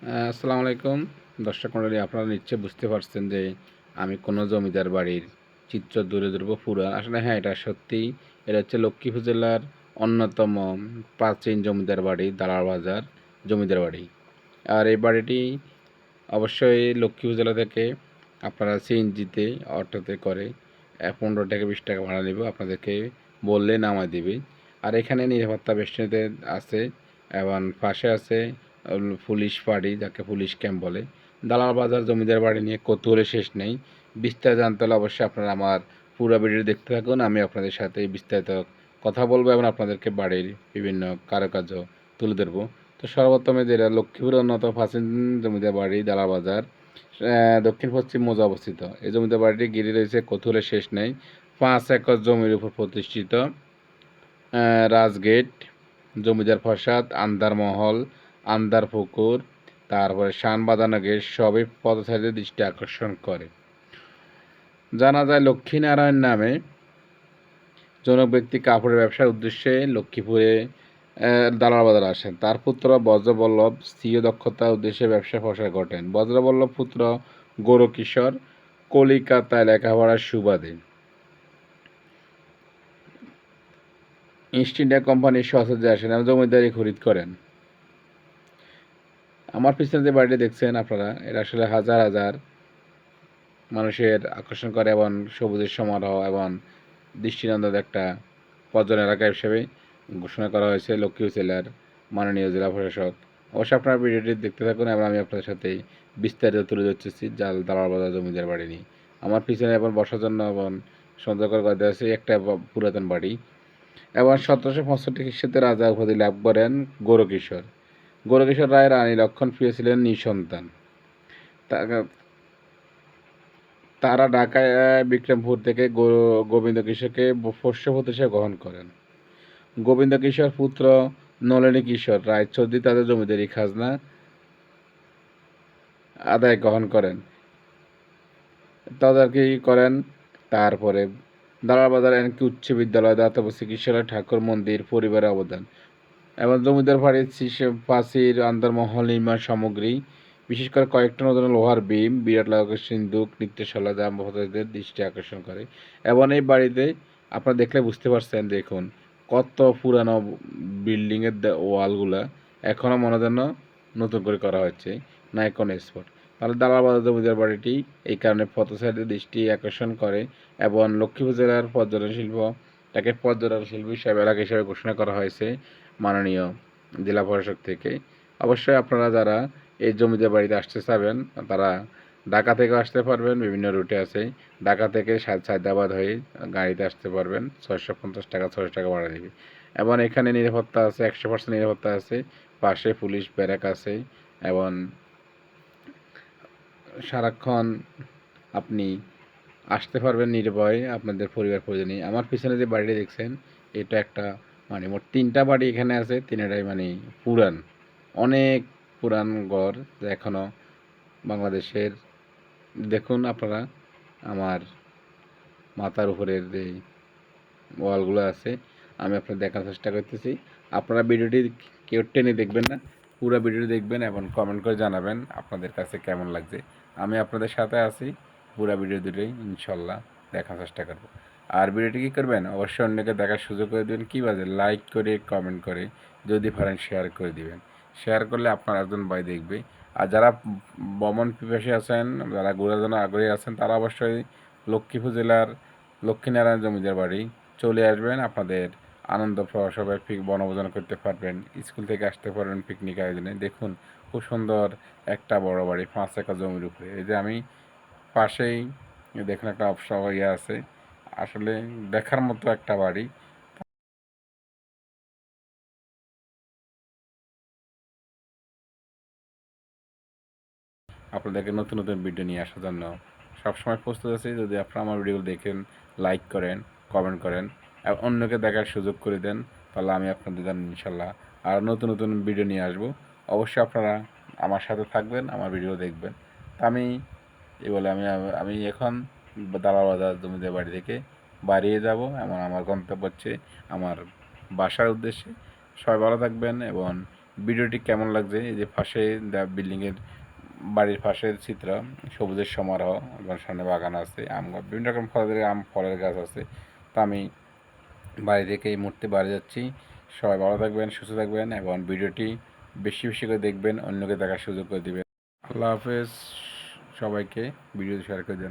আসসালামু আলাইকুম। দর্শক মণ্ডলী, আপনারা নিশ্চয় বুঝতে পারছেন যে আমি কোনো জমিদার বাড়ির চিত্র দূরে ধরবো পুরা। আসলে হ্যাঁ এটা সত্যি। এটা হচ্ছে লক্ষ্মীপুর জেলার অন্যতম প্রাচীন জমিদার বাড়ি, দালাল বাজার জমিদার বাড়ি। আর এই বাড়িটি অবশ্যই লক্ষ্মীপুর জেলা থেকে আপনারা সিএনজিতে, অটোতে করে পনেরো টাকা বিশ টাকা ভাড়া নেব। আপনাদেরকে বললে নামায় দিবে। আর এখানে নিরাপত্তা বেষ্টনীতে আছে এবং পাশে আছে পুলিশ বাড়ি, যাকে পুলিশ ক্যাম্প বলে। দালাল বাজার জমিদার বাড়ি নিয়ে কৌতূহলের শেষ নেই। বিস্তারিত জানতে হলে অবশ্যই আপনারা আমার পুরো ভিডিও দেখতে থাকুন। আমি আপনাদের সাথে বিস্তারিত কথা বলব এবং আপনাদেরকে বাড়ির বিভিন্ন কারুকার্য তুলে ধরবো। তো সর্বপ্রথমে যেটা লক্ষ্মীপুর উন্নত প্রাচীন জমিদার বাড়ি, দালাল বাজার দক্ষিণ পশ্চিম মোজা অবস্থিত। এই জমিদার বাড়িটি গিরি রয়েছে কৌতূহলের শেষ নেই। পাঁচ একর জমির উপর প্রতিষ্ঠিত রাজগেট, জমিদার প্রাসাদ, আন্দার মহল আন্দার পুকুর, তারপরে শান বাঁধানো গেট সবই পথচারীদের দৃষ্টি আকর্ষণ করে। জানা যায় লক্ষ্মীনারায়ণ নামে জনক ব্যক্তি কাপড়ের ব্যবসার উদ্দেশ্যে লক্ষ্মীপুরে দালাল বাজার আসেন। তার পুত্র বজ্রবল্লভ স্ত্রীয় দক্ষতা উদ্দেশ্যে ব্যবসা প্রসার ঘটেন। বজ্রবল্লভ পুত্র গৌরকিশোর কলিকাতায় লেখাপড়ার সুবাদে। ইস্ট ইন্ডিয়া কোম্পানির সহসজ্জে আসেন এবং জমিদারি খরিদ করেন। আমার পিছনে যে বাড়িটি দেখছেন আপনারা, এটা আসলে হাজার হাজার মানুষের আকর্ষণ করে এবং সবুজের সমারোহ এবং দৃষ্টিনন্দন একটা পর্যটন এলাকা হিসেবে ঘোষণা করা হয়েছে লক্ষ্মী জেলার মাননীয় জেলা প্রশাসক। অবশ্যই আপনারা ভিডিওটি দেখতে থাকুন এবং আমি আপনাদের সাথে বিস্তারিত তুলে ধরতেছি জাল দালাল বাজার জমিদার বাড়ি নিয়ে। আমার পিছনে এবং বসার জন্য এবং সুন্দরকর করে দেওয়া আছে, একটা পুরাতন বাড়ি। এবং সতেরোশো পঁয়ষট্টি খ্রিস্টাব্দে রাজা উপাধি লাভ করেন গৌরকিশোর। গৌরকিশোর রায় রানী লক্ষণ প্রিয় ছিলেন নিঃসন্তান তারা ঢাকায় বিক্রমপুর থেকে গোবিন্দ কিশোরকে পোষ্যপতি হিসেবে গ্রহণ করেন। গোবিন্দ কিশোর পুত্র নলিনী কিশোর রায় চৌধুরী তাদের জমিদারি খাজনা আদায় গ্রহণ করেন। তদারকি করেন। তারপরে দালালবাজার এমনকি উচ্চ বিদ্যালয় দাতব্য চিকিৎসালয় ঠাকুর মন্দির পরিবারের অবদান। এবং জমিদার বাড়ির প্রাচীর নির্মাণ সামগ্রী, বিশেষ করে কয়েকটা নতুন লোহার বিম, বিরাট লাগের সিন্দুক, নৃত্যশালা যা ভক্তদের দৃষ্টি আকর্ষণ করে। এবং এই বাড়িতে আপনারা দেখলে বুঝতে পারছেন, দেখুন, কত পুরানো বিল্ডিংয়ের ওয়ালগুলা এখনও মনে যেন নতুন করে করা হচ্ছে না এখন স্পট তাহলে দালালবাজার জমিদার বাড়িটি এই কারণে পথচারীদের দৃষ্টি আকর্ষণ করে এবং লক্ষ্মীপুর জেলার পর্যটন শিল্প, তাকে পর্যটন শিল্প হিসাবে এলাকা হিসাবে ঘোষণা করা হয়েছে। মাননীয় জেলা প্রশাসক থেকে। অবশ্যই আপনারা যারা এই জমিদার বাড়িতে আসতে চাবেন, তারা ঢাকা থেকে আসতে পারবেন, বিভিন্ন রুটে আছে। ঢাকা থেকে সায়দাবাদ হয়ে গাড়িতে আসতে পারবেন, ছয়শো পঞ্চাশ টাকা, ছয়শো টাকা ভাড়া দেবে এবং এখানে নিরাপত্তা আছে, একশো পার্সেন্ট নিরাপত্তা আছে। পাশে পুলিশ ব্যারাক আছে এবং সারাক্ষণ আপনি আসতে পারবেন নির্ভয়ে আপনাদের পরিবার পরিজনে আমার পিছনে যে বাড়িটি দেখছেন, এটা একটা মানে মোট তিনটা বাড়ি এখানে আছে তিনটাই মানে পুরান। অনেক পুরান ঘর যা এখনও বাংলাদেশের। দেখুন আপনারা, আমার মাথার উপরের যে ওয়ালগুলো আছে, আমি আপনার দেখার চেষ্টা করতেছি। আপনারা ভিডিওটি কেউ টেনে দেখবেন না, পুরো ভিডিওটি দেখবেন এবং কমেন্ট করে জানাবেন আপনাদের কাছে কেমন লাগছে। আমি আপনাদের সাথে আছি, পুরো ভিডিও দুটোই ইনশাল্লাহ দেখার চেষ্টা করব। আর ভিডিওটি কী করবেন? অবশ্যই অন্যকে দেখার সুযোগ করে দেবেন। কী বাজে? লাইক করে কমেন্ট করে, যদি পারেন শেয়ার করে দিবেন। শেয়ার করলে আপনার একজন ভাই দেখবে। আর যারা ভ্রমণ পিপাসী আছেন, যারা ঘোরার জন্য আগ্রহী আছেন, তারা অবশ্যই লক্ষ্মীপুর জেলার লক্ষ্মীনারায়ণ জমিদার বাড়ি চলে আসবেন। আপনাদের আনন্দ সবাই পিক বনভোজন করতে পারবেন। স্কুল থেকে আসতে পারবেন পিকনিক আয়োজনে। দেখুন, খুব সুন্দর একটা বড় বাড়ি, পাঁচ একর জমির উপরে। এই যে আমি পাশেই, দেখুন একটা অবসর ইয়ে আছে। আসলে দেখার মতো একটা বাড়ি। আপনাদেরকে নতুন নতুন ভিডিও নিয়ে আসার জন্য সবসময় প্রস্তুত আছি। যদি আপনারা আমার ভিডিও দেখেন লাইক করেন কমেন্ট করেন এবং অন্যকে দেখার সুযোগ করে দেন, তাহলে আমি আপনাদের জন্য ইনশাল্লাহ আর নতুন নতুন ভিডিও নিয়ে আসব। অবশ্যই আপনারা আমার সাথে থাকবেন, আমার ভিডিও দেখবেন। তা আমি, এই বলে আমি আমি এখন দালাল বাজার জমিদার বাড়ি থেকে বাড়িয়ে যাব। এবং আমার গন্তব্য হচ্ছে আমার বাসার উদ্দেশ্যে। সবাই ভালো থাকবেন এবং ভিডিওটি কেমন লাগছে? এই যে পাশে বিল্ডিংয়ের বাড়ির পাশের চিত্র, সবুজের সমারোহ এবং সামনে বাগান আছে, আম বিভিন্ন রকম ফলের আম, ফলের গাছ আছে। তা আমি বাড়ি থেকে এই মুহূর্তে বাড়ি যাচ্ছি। সবাই ভালো থাকবেন, সুস্থ থাকবেন এবং ভিডিওটি বেশি বেশি করে দেখবেন, অন্যকে দেখার সুযোগ করে দিবেন। আল্লাহ হাফেজ। সবাইকে ভিডিও শেয়ার করে দেন।